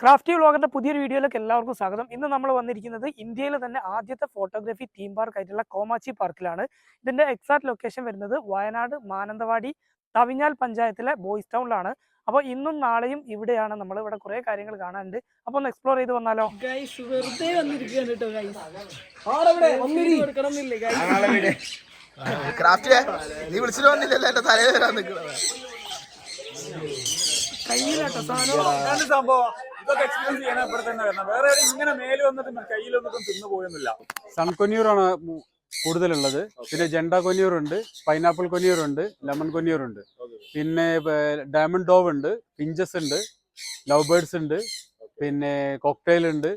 Crafty വ്ളോഗറിന്റെ പുതിയൊരു വീഡിയോയിലേക്ക് എല്ലാവർക്കും സ്വാഗതം. ഇന്ന് നമ്മൾ വന്നിരിക്കുന്നത് ഇന്ത്യയിലെ തന്നെ ആദ്യത്തെ ഫോട്ടോഗ്രാഫി തീം പാർക്ക് ആയിട്ടുള്ള കോമാച്ചി പാർക്കിലാണ്. ഇതിന്റെ എക്സാക്ട് ലൊക്കേഷൻ വരുന്നത് വയനാട് മാനന്തവാടി തവിഞ്ഞാൽ പഞ്ചായത്തിലെ ബോയ്സ് ടൗണിലാണ് അപ്പോൾ ഇന്നും നാളെയും ഇവിടെയാണ് നമ്മൾ ഇവിടെ കുറേ കാര്യങ്ങൾ കാണാനുണ്ട്. അപ്പോൾ ഒന്ന് എക്സ്പ്ലോർ ചെയ്ത് വന്നാലോ? ഗൈസ് വെറുതെ വന്നിരിക്കുകയാണ് കേട്ടോ ഗൈസ് കൊടുക്കണമെന്നില്ലേ ഗൈസ് ക്രാഫ്റ്റ് നീ വിളിച്ചിട്ട് വന്നില്ലല്ലോ എന്റെ തലയിൽ വരാൻ നിൽക്കുന്നത്. കയ്യിലാട്ടോ സാധനം. ഇതാണ് സംഭവം. ഇതൊക്കെ എക്സ്പീരിയൻസ് ചെയ്യണം ഇവിടെ തന്നെ വരണം. വേറെ ഇങ്ങനെ മേൽ വന്നിട്ട് കയ്യിലൊന്നും തിന്നു പോയൊന്നുമില്ല. സൺകൊന്നിയൂറാണ് കൂടുതലുള്ളത്. പിന്നെ ജെണ്ട കൊന്നിയൂറുണ്ട് പൈനാപ്പിൾ കൊന്നിയൂറുണ്ട് ലെമൺ കൊന്നിയൂറുണ്ട് പിന്നെ ഡയമണ്ട് ഡോവ് ഉണ്ട് പിഞ്ചസ് ഉണ്ട് ലവ് ബേർഡ്സ് ഉണ്ട് പിന്നെ കോക്ടെയിൽ ഉണ്ട്.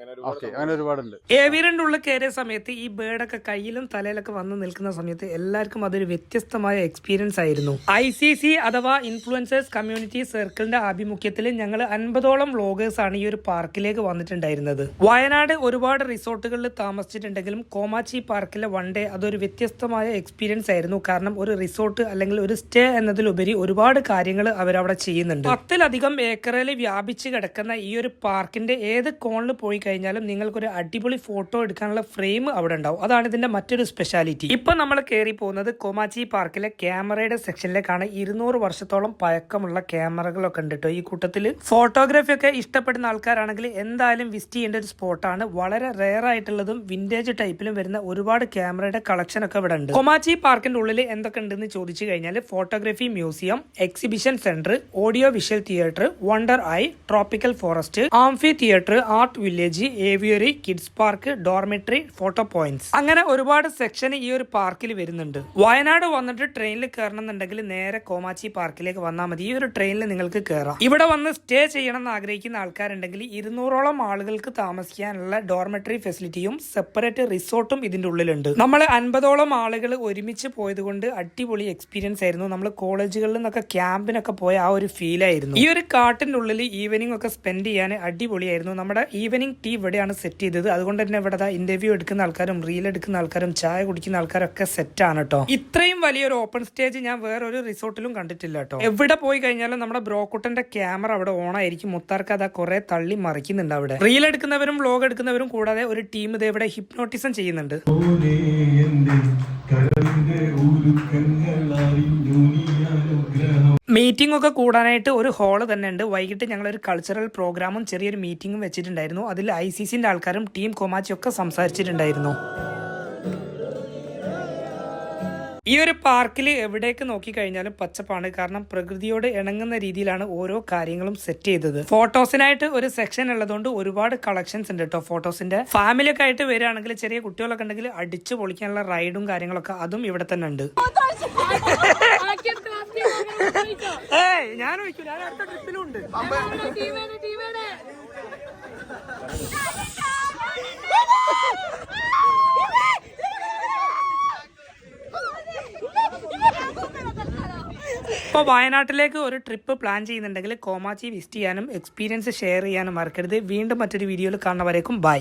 അങ്ങനെ ഒരുപാടുണ്ട്. ഏവിയറിന്റെ ഉള്ളിൽ കയറിയ സമയത്ത് ഈ ബേഡൊക്കെ കയ്യിലും തലയിലൊക്കെ വന്ന് നിൽക്കുന്ന സമയത്ത് എല്ലാവർക്കും അതൊരു വ്യത്യസ്തമായ എക്സ്പീരിയൻസ് ആയിരുന്നു. ഐ സി സി അഥവാ ഇൻഫ്ലുവൻസേഴ്സ് കമ്മ്യൂണിറ്റി സർക്കിളിന്റെ ആഭിമുഖ്യത്തിൽ ഞങ്ങൾ അൻപതോളം വ്ളോഗേഴ്സ് ആണ് ഈ ഒരു പാർക്കിലേക്ക് വന്നിട്ടുണ്ടായിരുന്നത്. വയനാട് ഒരുപാട് റിസോർട്ടുകളിൽ താമസിച്ചിട്ടുണ്ടെങ്കിലും കോമാച്ചി പാർക്കിലെ വൺ ഡേ അതൊരു വ്യത്യസ്തമായ എക്സ്പീരിയൻസ് ആയിരുന്നു. കാരണം ഒരു റിസോർട്ട് അല്ലെങ്കിൽ ഒരു സ്റ്റേ എന്നതിലുപരി ഒരുപാട് കാര്യങ്ങൾ അവരവിടെ ചെയ്യുന്നുണ്ട്. പത്തിലധികം ഏക്കറിൽ വ്യാപിച്ച് കിടക്കുന്ന ഈ ഒരു പാർക്കിന്റെ ഏത് കോണിൽ പോയി കഴിഞ്ഞാലും നിങ്ങൾക്കൊരു അടിപൊളി ഫോട്ടോ എടുക്കാനുള്ള ഫ്രെയിം അവിടെ ഉണ്ടാവും. അതാണ് ഇതിന്റെ മറ്റൊരു സ്പെഷ്യാലിറ്റി ഇപ്പൊ നമ്മൾ കയറി പോകുന്നത് കൊമാച്ചി പാർക്കിലെ ക്യാമറയുടെ സെക്ഷനിലേക്കാണ് ഇരുന്നൂറ് വർഷത്തോളം പഴക്കമുള്ള ക്യാമറകളൊക്കെ ഉണ്ട് കേട്ടോ ഈ കൂട്ടത്തിൽ ഫോട്ടോഗ്രാഫി ഒക്കെ ഇഷ്ടപ്പെടുന്ന ആൾക്കാരാണെങ്കിൽ എന്തായാലും വിസിറ്റ് ചെയ്യേണ്ട ഒരു സ്പോട്ടാണ് വളരെ റെയർ ആയിട്ടുള്ളതും വിന്റേജ് ടൈപ്പിലും വരുന്ന ഒരുപാട് ക്യാമറയുടെ കളക്ഷൻ ഒക്കെ ഇവിടെ ഉണ്ട്. കൊമാച്ചി പാർക്കിന്റെ ഉള്ളിൽ എന്തൊക്കെ ഉണ്ടെന്ന് ചോദിച്ചു കഴിഞ്ഞാൽ photography museum exhibition centre audio visual theatre wonder eye tropical forest amphitheatre art village aviary kids park dormitory photo points. അങ്ങനെ ഒരുപാട് സെക്ഷൻ ഈ ഒരു പാർക്കിൽ വരുന്നുണ്ട്. വയനാട് വന്നിട്ട് ട്രെയിനിൽ കയറണം എന്നുണ്ടെങ്കിൽ നേരെ കോമാച്ചി പാർക്കിലേക്ക് വന്നാൽ മതി. ഈ ഒരു ട്രെയിനിൽ നിങ്ങൾക്ക് കയറാം. ഇവിടെ വന്ന് സ്റ്റേ ചെയ്യണം എന്ന് ആഗ്രഹിക്കുന്ന ആൾക്കാരുണ്ടെങ്കിൽ ഇരുന്നൂറോളം ആളുകൾക്ക് താമസിക്കാനുള്ള ഡോർമെട്രി ഫെസിലിറ്റിയും സെപ്പറേറ്റ് റിസോർട്ടും ഇതിന്റെ ഉള്ളിലുണ്ട്. നമ്മൾ അൻപതോളം ആളുകൾ ഒരുമിച്ച് പോയത് കൊണ്ട് അടിപൊളി എക്സ്പീരിയൻസ് ആയിരുന്നു. നമ്മൾ കോളേജുകളിൽ നിന്നൊക്കെ ക്യാമ്പിനൊക്കെ പോയ ആ ഒരു ഫീൽ ആയിരുന്നു ഈ ഒരു കാട്ടിന്റെ ഉള്ളിൽ ഈവനിങ് ഒക്കെ സ്പെൻഡ് ചെയ്യാൻ അടിപൊളിയായിരുന്നു. നമ്മുടെ ഈവനിങ് ടീ ഇവിടെയാണ് സെറ്റ് ചെയ്തത്. അതുകൊണ്ട് തന്നെ ഇവിടെ ഇന്റർവ്യൂ എടുക്കുന്ന ആൾക്കാരും റീൽ എടുക്കുന്ന ആൾക്കാരും ചായ കുടിക്കുന്ന ആൾക്കാരൊക്കെ സെറ്റ് ആണ് കേട്ടോ ഇത്രയും വലിയൊരു ഓപ്പൺ സ്റ്റേജ് ഞാൻ വേറൊരു റിസോർട്ടിലും കണ്ടിട്ടില്ല കേട്ടോ എവിടെ പോയി കഴിഞ്ഞാലും നമ്മുടെ ബ്രോക്കുട്ടന്റെ ക്യാമറ അവിടെ ഓൺ ആയിരിക്കും. മുത്താർക്ക് അതാ കുറെ തള്ളി മറിക്കുന്നുണ്ട് അവിടെ. റീൽ എടുക്കുന്നവരും വ്ലോഗ് എടുക്കുന്നവരും കൂടാതെ ഒരു ടീം ഇത് ഇവിടെ ഹിപ്നോട്ടിസം ചെയ്യുന്നുണ്ട്. മീറ്റിംഗ് ഒക്കെ കൂടാനായിട്ട് ഒരു ഹാൾ തന്നെ ഉണ്ട്. വൈകിട്ട് ഞങ്ങളൊരു കൾച്ചറൽ പ്രോഗ്രാമും ചെറിയൊരു മീറ്റിംഗും വെച്ചിട്ടുണ്ടായിരുന്നു. അതിൽ ഐ സി സിന്റെ ആൾക്കാരും ടീം കൊമാച്ചി ഒക്കെ സംസാരിച്ചിട്ടുണ്ടായിരുന്നു. ഈ ഒരു പാർക്കിൽ എവിടേക്ക് നോക്കിക്കഴിഞ്ഞാലും പച്ചപ്പാണ്. കാരണം പ്രകൃതിയോട് ഇണങ്ങുന്ന രീതിയിലാണ് ഓരോ കാര്യങ്ങളും സെറ്റ് ചെയ്തത്. ഫോട്ടോസിനായിട്ട് ഒരു സെക്ഷൻ ഉള്ളതുകൊണ്ട് ഒരുപാട് കളക്ഷൻസ് ഉണ്ട് കേട്ടോ ഫോട്ടോസിന്റെ. ഫാമിലി ഒക്കെ ആയിട്ട് വരികയാണെങ്കിൽ ചെറിയ കുട്ടികളൊക്കെ ഉണ്ടെങ്കിൽ അടിച്ചു പൊളിക്കാനുള്ള റൈഡും കാര്യങ്ങളൊക്കെ അതും ഇവിടെ തന്നെ ഉണ്ട്. ഏയ് ഞാൻ ഒഴിക്കും ഞാൻ അടുത്ത ട്രിപ്പിലും ഉണ്ട്. ഇപ്പോൾ വയനാട്ടിലേക്ക് ഒരു ട്രിപ്പ് പ്ലാൻ ചെയ്യുന്നുണ്ടെങ്കിൽ കോമാച്ചി വിസിറ്റ് ചെയ്യാനും എക്സ്പീരിയൻസ് ഷെയർ ചെയ്യാനും മറക്കരുത്. വീണ്ടും മറ്റൊരു വീഡിയോയിൽ കാണുന്നവരേക്കും ബൈ.